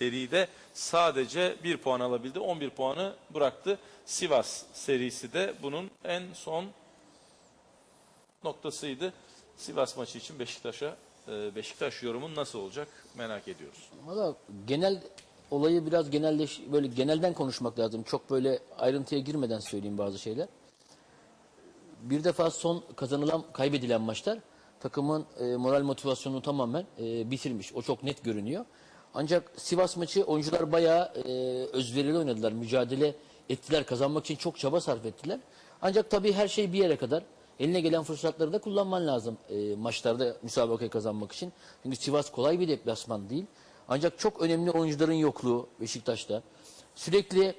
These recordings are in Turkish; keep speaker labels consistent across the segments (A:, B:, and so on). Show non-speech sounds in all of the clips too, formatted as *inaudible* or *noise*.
A: seride sadece bir puan alabildi. 11 puanı bıraktı. Sivas serisi de bunun en son noktasıydı. Sivas maçı için Beşiktaş'a e, Beşiktaş yorumun nasıl olacak merak ediyoruz.
B: Valla genel olayı biraz genelleş böyle genelden konuşmak lazım. Çok böyle ayrıntıya girmeden söyleyeyim bazı şeyler. Bir defa son kazanılan, kaybedilen maçlar takımın e, moral motivasyonunu tamamen e, bitirmiş. O çok net görünüyor. Ancak Sivas maçı oyuncular bayağı e, özverili oynadılar. Mücadele ettiler. Kazanmak için çok çaba sarf ettiler. Ancak tabii her şey bir yere kadar. Eline gelen fırsatları da kullanman lazım e, maçlarda müsabakayı kazanmak için. Çünkü Sivas kolay bir deplasman değil. Ancak çok önemli oyuncuların yokluğu Beşiktaş'ta. Sürekli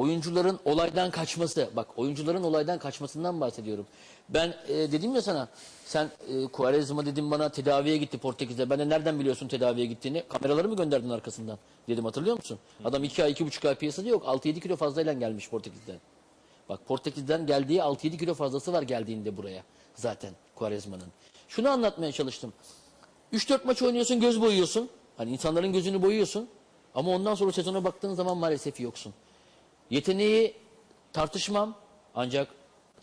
B: oyuncuların olaydan kaçması. Bak oyuncuların olaydan kaçmasından bahsediyorum. Ben e, dedim ya sana sen e, Quaresma dedim bana tedaviye gitti Portekiz'de. Ben de nereden biliyorsun tedaviye gittiğini? Kameraları mı gönderdin arkasından? Dedim hatırlıyor musun? Adam 2 ay 2,5 ay piyasada yok. 6-7 kilo fazlayla gelmiş Portekiz'den. Bak Portekiz'den geldiği 6-7 kilo fazlası var geldiğinde buraya zaten Quaresma'nın. Şunu anlatmaya çalıştım. 3-4 maç oynuyorsun göz boyuyorsun. Hani insanların gözünü boyuyorsun. Ama ondan sonra sezona baktığın zaman maalesef yoksun. Yeteneği tartışmam ancak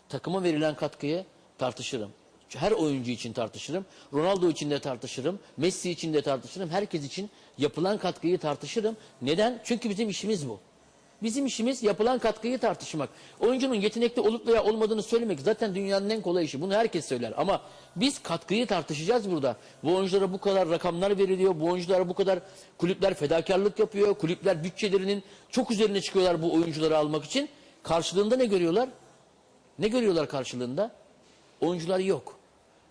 B: takıma verilen katkıyı tartışırım. Her oyuncu için tartışırım. Ronaldo için de tartışırım. Messi için de tartışırım. Herkes için yapılan katkıyı tartışırım. Neden? Çünkü bizim işimiz bu. Bizim işimiz yapılan katkıyı tartışmak. Oyuncunun yetenekli olup veya olmadığını söylemek zaten dünyanın en kolay işi. Bunu herkes söyler ama biz katkıyı tartışacağız burada. Bu oyunculara bu kadar rakamlar veriliyor. Bu oyunculara bu kadar kulüpler fedakarlık yapıyor. Kulüpler bütçelerinin çok üzerine çıkıyorlar bu oyuncuları almak için. Karşılığında ne görüyorlar? Ne görüyorlar karşılığında? Oyuncular yok.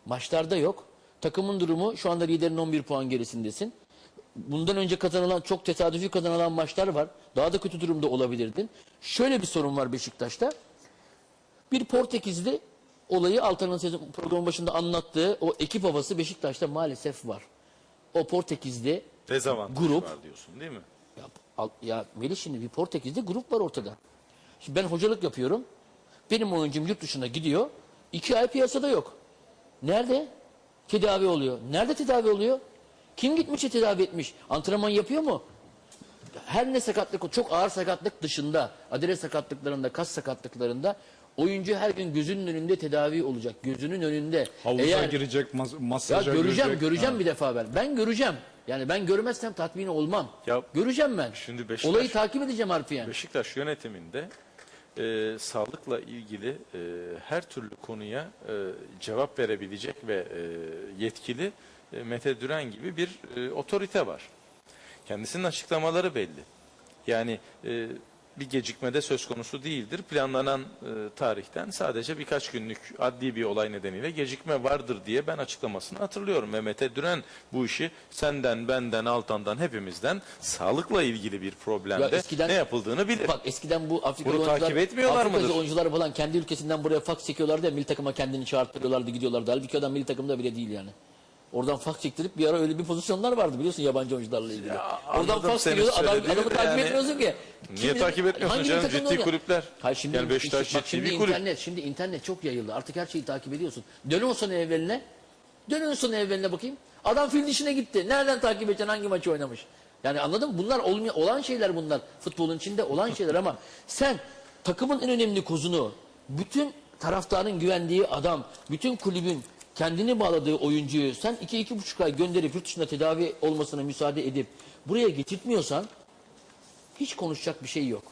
B: Maçlarda yok. Takımın durumu şu anda liderin 11 puan gerisindesin. Bundan önce kazanılan çok tesadüfi kazanılan maçlar var. Daha da kötü durumda olabilirdin. Şöyle bir sorun var Beşiktaş'ta. Bir Portekizli olayı Altan'ın sezon programın başında anlattığı o ekip havası Beşiktaş'ta maalesef var. O Portekizli
A: Dezavantaj
B: Grup.
A: var diyorsun değil mi?
B: ya, al- ya Melih şimdi bir Portekiz'de grup var ortada. Şimdi ben hocalık yapıyorum. Benim oyuncum yurt dışına gidiyor. İki ay piyasada yok. Nerede? Tedavi oluyor. Nerede tedavi oluyor? Kim gitmiş de tedavi etmiş? Antrenman yapıyor mu? Her ne sakatlık, çok ağır sakatlık dışında, adire sakatlıklarında, kas sakatlıklarında oyuncu her gün gözünün önünde tedavi olacak. Gözünün önünde.
C: Havuza
B: Eğer-
C: girecek, mas-
B: ya
C: masaja
B: göreceğim,
C: girecek.
B: göreceğim
C: Ha.
B: bir defa ben. Ben göreceğim. Yani ben görmezsem tatmin olmam.
A: Ya,
B: göreceğim ben.
A: şimdi Beşiktaş-
B: Olayı takip edeceğim harfiyen.
A: Beşiktaş yönetiminde e, sağlıkla ilgili e, her türlü konuya e, cevap verebilecek ve e, yetkili e, Mete Düren gibi bir e, otorite var. Kendisinin açıklamaları belli. Yani e, bir gecikmede söz konusu değildir. Planlanan e, tarihten sadece birkaç günlük adli bir olay nedeniyle gecikme vardır diye ben açıklamasını hatırlıyorum. Ve Mete Düren bu işi senden, benden, Altan'dan hepimizden sağlıkla ilgili bir problemde
B: Ya eskiden-
A: ne yapıldığını bilir.
B: Bak eskiden bu Afrikalı
A: Bunu
B: oyuncular,
A: takip etmiyorlar
B: Afrikalı
A: mıdır?
B: oyuncular falan kendi ülkesinden buraya faks çekiyorlardı ya milli takıma kendini çağırtırıyorlardı gidiyorlardı. Halbuki adam milli takımda bile değil yani. Oradan faks çektirip bir ara öyle bir pozisyonlar vardı biliyorsun yabancı oyuncularla ilgili. Oradan
A: anladım
B: faks
A: senin
B: geliyordu adam, adamı takip
A: yani-
B: etmiyorsun ki.
A: Niye
B: Kim-
A: takip etmiyorsun
B: hangi
A: canım? Ciddi
B: oynuyor?
A: kulüpler.
B: Hayır şimdi,
A: Yani Beşiktaş
B: bak
A: ciddi
B: şimdi
A: bir kulüp.
B: internet, şimdi internet çok yayıldı. Artık her şeyi takip ediyorsun. Dön o sonra evveline. Dön o sonra evveline bakayım. Adam fil dişine gitti. Nereden takip edeceksin? Hangi maçı oynamış? Yani anladın mı? Bunlar olmaya, olan şeyler bunlar. Futbolun içinde olan şeyler ama sen takımın en önemli kozunu, bütün taraftarın güvendiği adam, bütün kulübün kendini bağladığı oyuncuyu sen iki iki buçuk ay gönderip yurt dışında tedavi olmasına müsaade edip buraya getirtmiyorsan hiç konuşacak bir şey yok.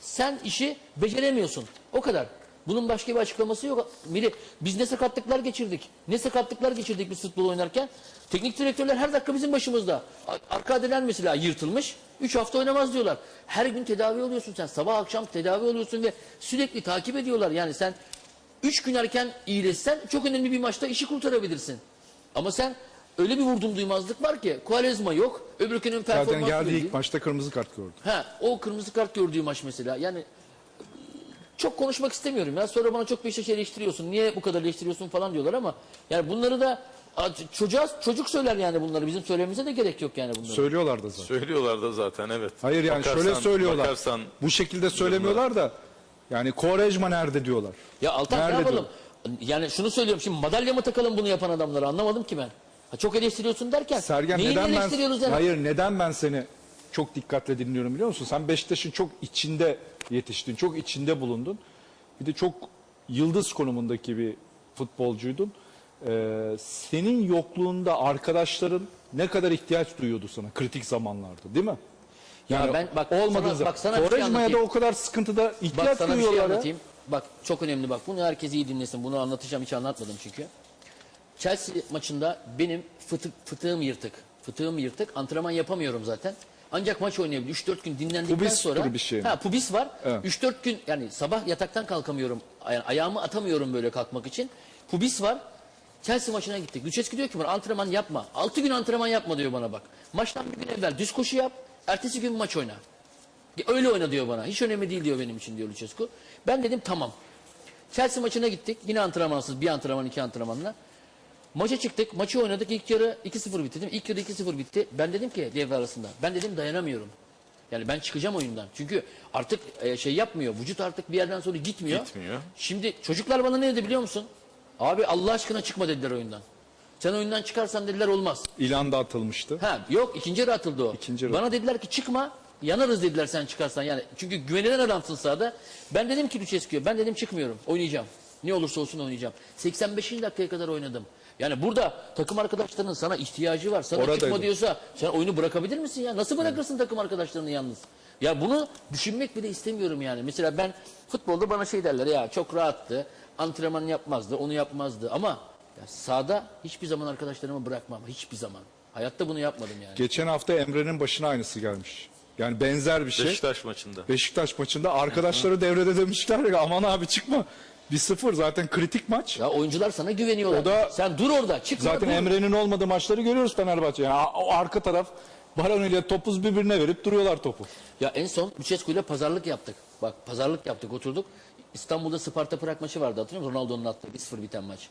B: Sen işi beceremiyorsun. O kadar. Bunun başka bir açıklaması yok. Biri, biz ne sakatlıklar geçirdik. Ne sakatlıklar geçirdik biz futbol oynarken. Teknik direktörler her dakika bizim başımızda. A- Arka adelen mesela yırtılmış. Üç hafta oynamaz diyorlar. Her gün tedavi oluyorsun sen. Sabah akşam tedavi oluyorsun ve sürekli takip ediyorlar. Yani sen üç gün erken iyileşsen çok önemli bir maçta işi kurtarabilirsin. Ama sen öyle bir vurdum duymazlık var ki. Kualezma yok. Öbürkünün performans
C: Zaten geldi ilk maçta kırmızı kart gördü.
B: Ha, o kırmızı kart gördüğü maç mesela. Yani çok konuşmak istemiyorum ya. Sonra bana çok Beşiktaş eleştiriyorsun. Niye bu kadar eleştiriyorsun falan diyorlar ama yani bunları da çocuğa çocuk söyler yani bunları. Bizim söylememize de gerek yok yani bunları.
C: Söylüyorlar da zaten.
A: Söylüyorlar da zaten evet.
C: Hayır yani şöyle
A: Bakarsan-
C: söylüyorlar.
A: Bakarsan
C: Bu şekilde söylemiyorlar da yani Quaresma nerede diyorlar.
B: ya Altan ne
C: Nerede
B: yapalım? Yani şunu söylüyorum şimdi madalya mı takalım bunu yapan adamları anlamadım ki ben. Ha, çok eleştiriyorsun derken
C: Sergen
B: neyi
C: neden ben
B: eleştiriyoruz yani?
C: Hayır neden ben seni çok dikkatle dinliyorum biliyor musun? Sen Beşiktaş'ın çok içinde yetiştin, çok içinde bulundun. Bir de çok yıldız konumundaki bir futbolcuydun. Ee, senin yokluğunda arkadaşların ne kadar ihtiyaç duyuyordu sana kritik zamanlarda değil mi?
B: Ya ben- bak,
C: olmadığın
B: sana-
C: zaman.
B: bak sana bir şey
C: Quaresma'ya da o kadar sıkıntıda
B: Bak
C: ihtiyaç
B: sana bir şey
C: duyuyorlar.
B: anlatayım. Bak çok önemli bak. Bunu herkes iyi dinlesin. Bunu anlatacağım hiç anlatmadım çünkü. Chelsea maçında benim fıtık, fıtığım yırtık. Fıtığım yırtık. Antrenman yapamıyorum zaten. Ancak maç oynayabiliyorum. 3-4 gün dinlendikten
C: Pubis
B: sonra.
C: bir şey?
B: Ha pubis var.
C: Evet.
B: 3-4 gün yani sabah yataktan kalkamıyorum. Yani ayağımı atamıyorum böyle kalkmak için. Pubis var. Chelsea maçına gittik. Lucescu diyor ki bana antrenman yapma. 6 gün antrenman yapma diyor bana bak. Maçtan bir gün evvel düz koşu yap. Ertesi gün maç oyna. Öyle oyna diyor bana. Hiç önemli değil diyor benim için diyor Lucescu. Ben dedim tamam. Chelsea maçına gittik. Yine antrenmansız. Bir antrenman, iki antrenmanla. Maça çıktık. Maçı oynadık. İlk yarı 2-0 bitti değil mi? İlk yarı 2-0 bitti. Ben dedim ki devre arasında. Ben dedim dayanamıyorum. Yani ben çıkacağım oyundan. Çünkü artık e, şey yapmıyor. Vücut artık bir yerden sonra gitmiyor.
A: Gitmiyor.
B: Şimdi çocuklar bana ne dedi biliyor musun? Abi Allah aşkına çıkma dediler oyundan. Sen oyundan çıkarsan dediler olmaz.
C: İlan da atılmıştı.
B: Ha yok ikinci yarı atıldı o.
C: İkinci yarı.
B: Bana dediler ki çıkma yanarız dediler sen çıkarsan yani. Çünkü güvenilen adamsın sahada. Ben dedim ki Lucescu'ya ben dedim çıkmıyorum oynayacağım. Ne olursa olsun oynayacağım. 85. dakikaya kadar oynadım. Yani burada takım arkadaşlarının sana ihtiyacı var. Sana
C: Oradaydım.
B: çıkma diyorsa sen oyunu bırakabilir misin ya? Nasıl bırakırsın takım arkadaşlarını yalnız? Ya bunu düşünmek bile istemiyorum yani. Mesela ben futbolda bana şey derler ya çok rahattı. Antrenman yapmazdı, onu yapmazdı ama ya sahada hiçbir zaman arkadaşlarımı bırakmam. Hiçbir zaman. Hayatta bunu yapmadım yani.
C: Geçen hafta Emre'nin başına aynısı gelmiş. Yani benzer bir şey.
A: Beşiktaş maçında.
C: Beşiktaş maçında arkadaşları devrede demişler ya aman abi çıkma. 1-0 zaten kritik maç.
B: Ya oyuncular sana güveniyorlar.
C: O da-
B: Sen dur orada, çıkma.
C: Zaten
B: dur.
C: Emre'nin olmadığı maçları görüyoruz Fenerbahçe. Yani a- o arka taraf Baran ile topuz birbirine verip duruyorlar topu.
B: Ya en son Lucescu ile pazarlık yaptık. Bak pazarlık yaptık, oturduk. İstanbul'da Sparta Prag maçı vardı hatırlıyor musun? Ronaldo'nun attığı 1-0 biten maç.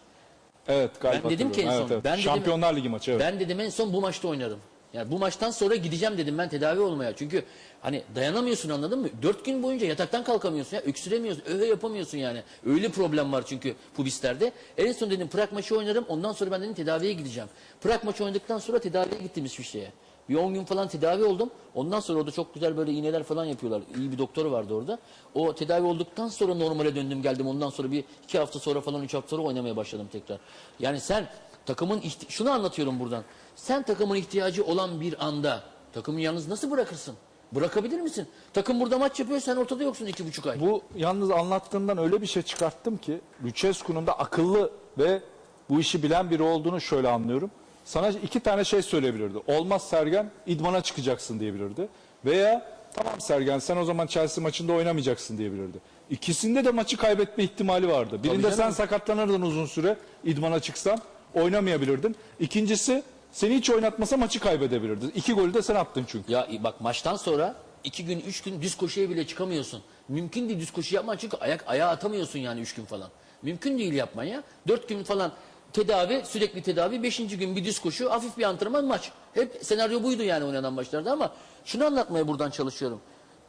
C: Evet galiba
B: Ben dedim ki en son.
C: Evet, evet.
B: Ben dedim-
C: Şampiyonlar Ligi maçı evet.
B: Ben dedim en son bu maçta oynarım. Yani bu maçtan sonra gideceğim dedim ben tedavi olmaya. Çünkü hani dayanamıyorsun anladın mı? Dört gün boyunca yataktan kalkamıyorsun ya. Öksüremiyorsun, öve yapamıyorsun yani. Öyle problem var çünkü pubislerde. En son dedim Prag maçı oynarım. Ondan sonra ben dedim tedaviye gideceğim. Prag maçı oynadıktan sonra tedaviye gittim İsviçre'ye. Bir 10 gün falan tedavi oldum. Ondan sonra orada çok güzel böyle iğneler falan yapıyorlar. İyi bir doktoru vardı orada. O tedavi olduktan sonra normale döndüm geldim. Ondan sonra bir iki hafta sonra falan üç hafta sonra oynamaya başladım tekrar. Yani sen takımın şunu anlatıyorum buradan. Sen takımın ihtiyacı olan bir anda takımı yalnız nasıl bırakırsın? Bırakabilir misin? Takım burada maç yapıyor sen ortada yoksun iki buçuk ay.
C: Bu yalnız anlattığından öyle bir şey çıkarttım ki Lucescu'nun da akıllı ve bu işi bilen biri olduğunu şöyle anlıyorum. Sana iki tane şey söyleyebilirdi. Olmaz Sergen idmana çıkacaksın diyebilirdi. Veya tamam Sergen sen o zaman Chelsea maçında oynamayacaksın diyebilirdi. İkisinde de maçı kaybetme ihtimali vardı. Birinde sen sakatlanırdın uzun süre idmana çıksan oynamayabilirdin. İkincisi seni hiç oynatmasa maçı kaybedebilirdin. İki golü de sen attın çünkü.
B: Ya bak maçtan sonra iki gün üç gün düz koşuya bile çıkamıyorsun. Mümkün değil düz koşu yapman çünkü ayak ayağa atamıyorsun yani üç gün falan. Mümkün değil yapman ya. Dört gün falan tedavi sürekli tedavi. Beşinci gün bir düz koşu hafif bir antrenman maç. Hep senaryo buydu yani oynanan maçlarda ama şunu anlatmaya buradan çalışıyorum.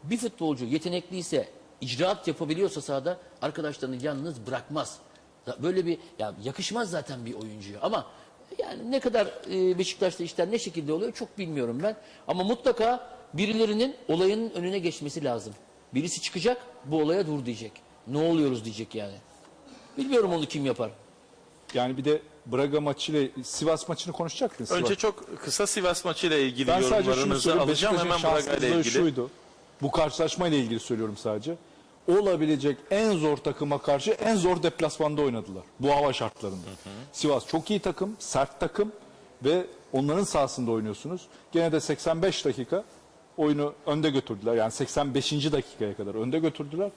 B: Bir futbolcu yetenekliyse icraat yapabiliyorsa sahada arkadaşlarını yalnız bırakmaz. Böyle bir ya yakışmaz zaten bir oyuncuya ama yani ne kadar e, Beşiktaş'ta işler ne şekilde oluyor çok bilmiyorum ben. Ama mutlaka birilerinin olayın önüne geçmesi lazım. Birisi çıkacak bu olaya dur diyecek. Ne oluyoruz diyecek yani. Bilmiyorum onu kim yapar.
C: Yani bir de Braga maçıyla Sivas maçını konuşacak mısın?
A: Önce çok kısa Sivas maçı ile ilgili
C: Ben
A: yorumlarınızı alacağım. Hemen Braga ile ilgili.
C: şuydu. Bu karşılaşma ile ilgili söylüyorum sadece. Olabilecek en zor takıma karşı en zor deplasmanda oynadılar. Bu hava şartlarında. Sivas çok iyi takım, sert takım ve onların sahasında oynuyorsunuz. Gene de 85 dakika oyunu önde götürdüler. Yani 85. dakikaya kadar önde götürdüler.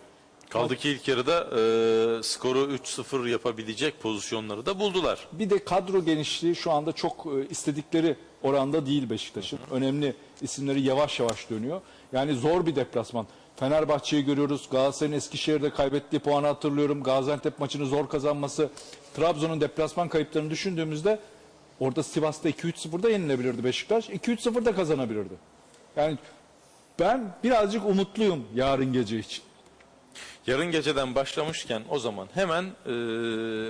A: Kaldı ki ilk yarıda e, skoru 3-0 yapabilecek pozisyonları da buldular.
C: Bir de kadro genişliği şu anda çok e, istedikleri oranda değil Beşiktaş'ın. Önemli isimleri yavaş yavaş dönüyor. Yani zor bir deplasman. Fenerbahçe'yi görüyoruz. Galatasaray'ın Eskişehir'de kaybettiği puanı hatırlıyorum. Gaziantep maçını zor kazanması. Trabzon'un deplasman kayıplarını düşündüğümüzde orada Sivas'ta 2-3-0'da yenilebilirdi Beşiktaş. 2-3-0'da kazanabilirdi. Yani ben birazcık umutluyum yarın gece için.
A: Yarın geceden başlamışken o zaman hemen e,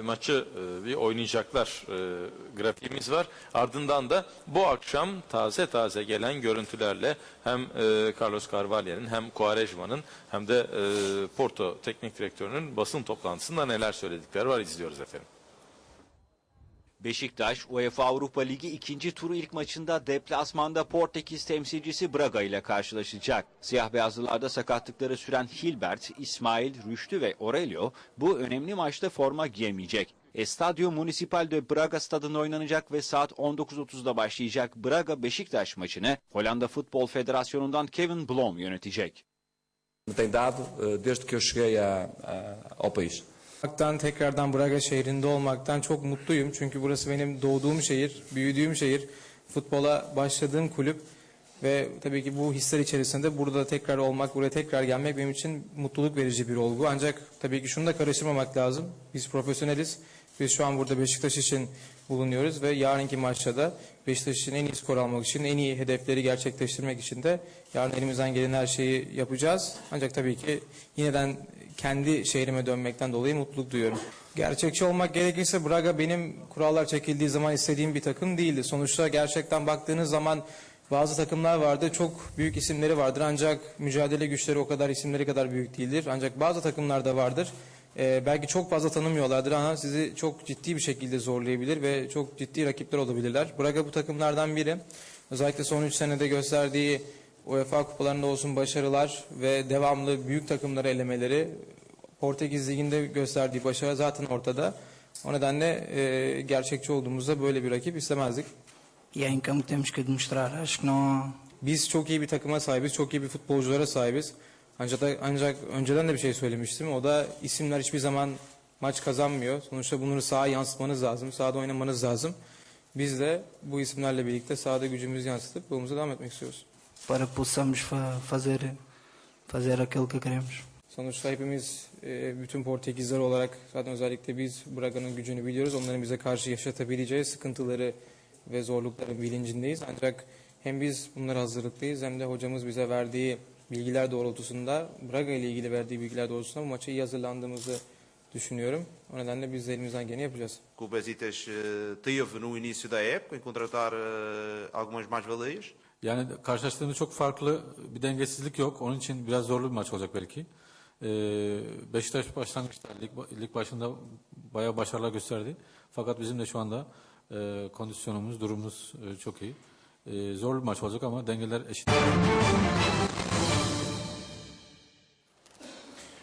A: maçı e, bir oynayacaklar e, grafiğimiz var. Ardından da bu akşam taze taze gelen görüntülerle hem e, Carlos Carvalho'nun hem Quaresma'nın hem de e, Porto Teknik Direktörü'nün basın toplantısında neler söyledikleri var izliyoruz efendim.
D: Beşiktaş, UEFA Avrupa Ligi ikinci turu ilk maçında deplasmanda Portekiz temsilcisi Braga ile karşılaşacak. Siyah beyazlılarda sakatlıkları süren Hilbert, İsmail, Rüştü ve Aurelio bu önemli maçta forma giyemeyecek. Estadio Municipal de Braga stadında oynanacak ve saat 19.30'da başlayacak Braga Beşiktaş maçını Hollanda Futbol Federasyonu'ndan Kevin Blom yönetecek.
E: me tem dado eh, desde que eu cheguei ao país.
F: Olmaktan, tekrardan Braga şehrinde olmaktan çok mutluyum. Çünkü burası benim doğduğum şehir, büyüdüğüm şehir, futbola başladığım kulüp ve tabii ki bu hisler içerisinde burada tekrar olmak, buraya tekrar gelmek benim için mutluluk verici bir olgu. Ancak tabii ki şunu da karıştırmamak lazım. Biz profesyoneliz. Biz şu an burada Beşiktaş için bulunuyoruz ve yarınki maçta da Beşiktaş için en iyi skor almak için, en iyi hedefleri gerçekleştirmek için de yarın elimizden gelen her şeyi yapacağız. Ancak tabii ki yineden kendi şehrime dönmekten dolayı mutluluk duyuyorum. Gerçekçi olmak gerekirse Braga benim kurallar çekildiği zaman istediğim bir takım değildi. Sonuçta gerçekten baktığınız zaman bazı takımlar vardı. Çok büyük isimleri vardır ancak mücadele güçleri o kadar isimleri kadar büyük değildir. Ancak bazı takımlar da vardır. Ee, belki çok fazla tanımıyorlardır ama sizi çok ciddi bir şekilde zorlayabilir ve çok ciddi rakipler olabilirler. Braga bu takımlardan biri. Özellikle son 3 senede gösterdiği UEFA kupalarında olsun başarılar ve devamlı büyük takımları elemeleri Portekiz Ligi'nde gösterdiği başarı zaten ortada. O nedenle e, gerçekçi olduğumuzda böyle bir rakip istemezdik.
G: E em campo temos que demonstrar. Acho que não.
F: Biz çok iyi bir takıma sahibiz, çok iyi bir futbolculara sahibiz. Ancak, ancak önceden de bir şey söylemiştim. O da isimler hiçbir zaman maç kazanmıyor. Sonuçta bunları sahaya yansıtmanız lazım, sahada oynamanız lazım. Biz de bu isimlerle birlikte sahada gücümüzü yansıtıp yolumuza devam etmek istiyoruz.
G: Para que possamos fa- fazer, fazer aquilo que queremos.
F: Sonuçta hepimiz e, bütün Portekizler olarak zaten özellikle biz Braga'nın gücünü biliyoruz. Onların bize karşı yaşatabileceği sıkıntıları ve zorlukların bilincindeyiz. Ancak hem biz bunlara hazırlıklıyız hem de hocamız bize verdiği bilgiler doğrultusunda Braga ile ilgili verdiği bilgiler doğrultusunda bu maça iyi hazırlandığımızı düşünüyorum. O nedenle biz de elimizden geleni yapacağız.
H: Besiktas eh, teve no início da época em contratar eh, algumas mais-valias.
I: Yani karşılaştığımız çok farklı bir dengesizlik yok. Onun için biraz zorlu bir maç olacak belki. Ee, Beşiktaş başlangıçta lig, lig başında bayağı başarılar gösterdi. Fakat bizim de şu anda e, kondisyonumuz, durumumuz e, çok iyi. E, zor bir maç olacak ama dengeler eşit.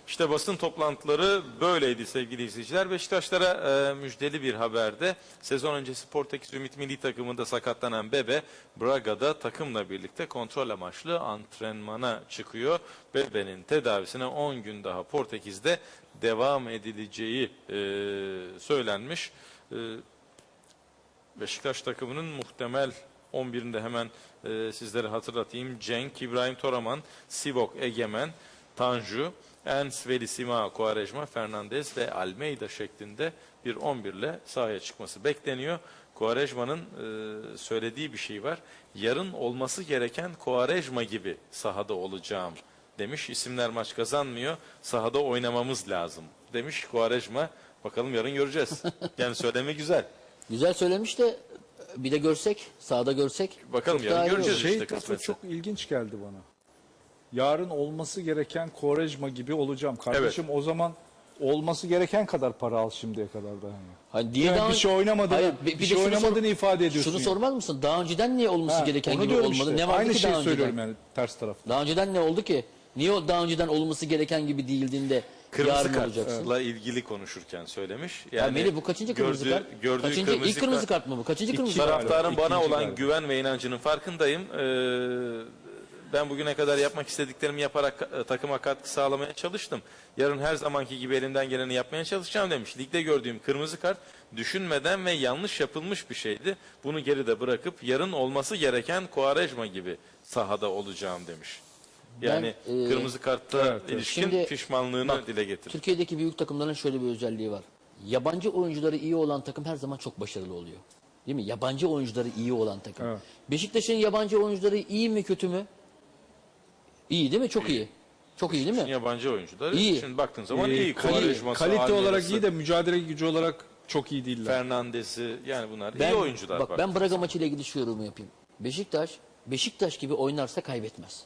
A: İşte basın toplantıları böyleydi sevgili izleyiciler. Beşiktaşlara e, müjdeli bir haberde sezon öncesi Portekiz Ümit Milli Takımı'nda sakatlanan Bebe Braga'da takımla birlikte kontrol amaçlı antrenmana çıkıyor. Bebe'nin tedavisine 10 gün daha Portekiz'de devam edileceği e, söylenmiş. E, Beşiktaş takımının muhtemel 11'inde hemen e, sizlere hatırlatayım. Cenk, İbrahim Toraman, Sivok Egemen, Tanju, Ens, Velisima, Quaresma, Fernandez ve Almeida şeklinde bir 11 ile sahaya çıkması bekleniyor. Quaresma'nın e, söylediği bir şey var. Yarın olması gereken Quaresma gibi sahada olacağım demiş. İsimler maç kazanmıyor. Sahada oynamamız lazım demiş Quaresma. Bakalım yarın göreceğiz. *laughs* Yani söyleme güzel.
B: Güzel söylemiş de bir de görsek, sahada görsek.
A: Bakalım
B: çok
A: yarın
B: olur.
A: göreceğiz.
C: Şey
A: işte
C: tarafı
A: kısmetse.
C: çok ilginç geldi bana. Yarın olması gereken Korejma gibi olacağım. Kardeşim o zaman olması gereken kadar para al şimdiye kadar da. Yani.
B: Hani diye
C: Yani
B: daha
C: bir şey oynamadığını,
B: Hayır,
C: bir
B: de
C: şey
B: şunu
C: oynamadığını ifade ediyorsun
B: Şunu
C: yani.
B: sormaz mısın? Daha önceden niye olması
C: Ha,
B: gereken
C: onu
B: gibi
C: diyorum
B: olmadı?
C: işte.
B: Ne vardı
C: Aynı
B: ki
C: şeyi
B: daha önceden?
C: söylüyorum yani ters tarafta.
B: Daha önceden ne oldu ki? Niye o daha önceden olması gereken gibi değildiğinde
A: Kırmızı
B: yarın olacaksın?
A: kartla ilgili konuşurken söylemiş.
B: Ya
A: Yani
B: Melih bu kaçıncı kırmızı
A: gördüğü-
B: kart?
A: Gördüğü
B: Kaçıncı,
A: kırmızı
B: ilk kırmızı
A: kart.
B: kart mı bu? Kaçıncı kırmızı kart?
A: Taraftarın bana
C: İkinci
A: olan
C: galiba.
A: güven ve inancının farkındayım. Ee, ben bugüne kadar yapmak istediklerimi yaparak ka- takıma katkı sağlamaya çalıştım. Yarın her zamanki gibi elimden geleni yapmaya çalışacağım demiş. Ligde gördüğüm kırmızı kart düşünmeden ve yanlış yapılmış bir şeydi. Bunu geride bırakıp yarın olması gereken Quaresma gibi sahada olacağım demiş. Yani
B: Ben, e,
A: kırmızı kartta
C: evet, evet.
A: ilişkin
B: Şimdi
A: pişmanlığını
B: bak,
A: dile getirdi.
B: Türkiye'deki büyük takımların şöyle bir özelliği var. Yabancı oyuncuları iyi olan takım her zaman çok başarılı oluyor. Değil mi? Yabancı oyuncuları iyi olan takım.
C: Evet.
B: Beşiktaş'ın yabancı oyuncuları iyi mi kötü mü? İyi değil mi? Çok iyi. Çok iyi değil mi?
A: Yabancı oyuncuları.
B: İyi.
A: Şimdi baktığın zaman iyi.
C: kali-
A: Quaresma'sı,
C: kalite olarak iyi de mücadele gücü olarak çok iyi değiller.
A: Fernandes'i yani bunlar
B: Ben,
A: iyi oyuncular.
B: bak
A: bak.
B: ben Braga maçıyla ilgili şu yorumu yapayım. Beşiktaş, Beşiktaş gibi oynarsa kaybetmez.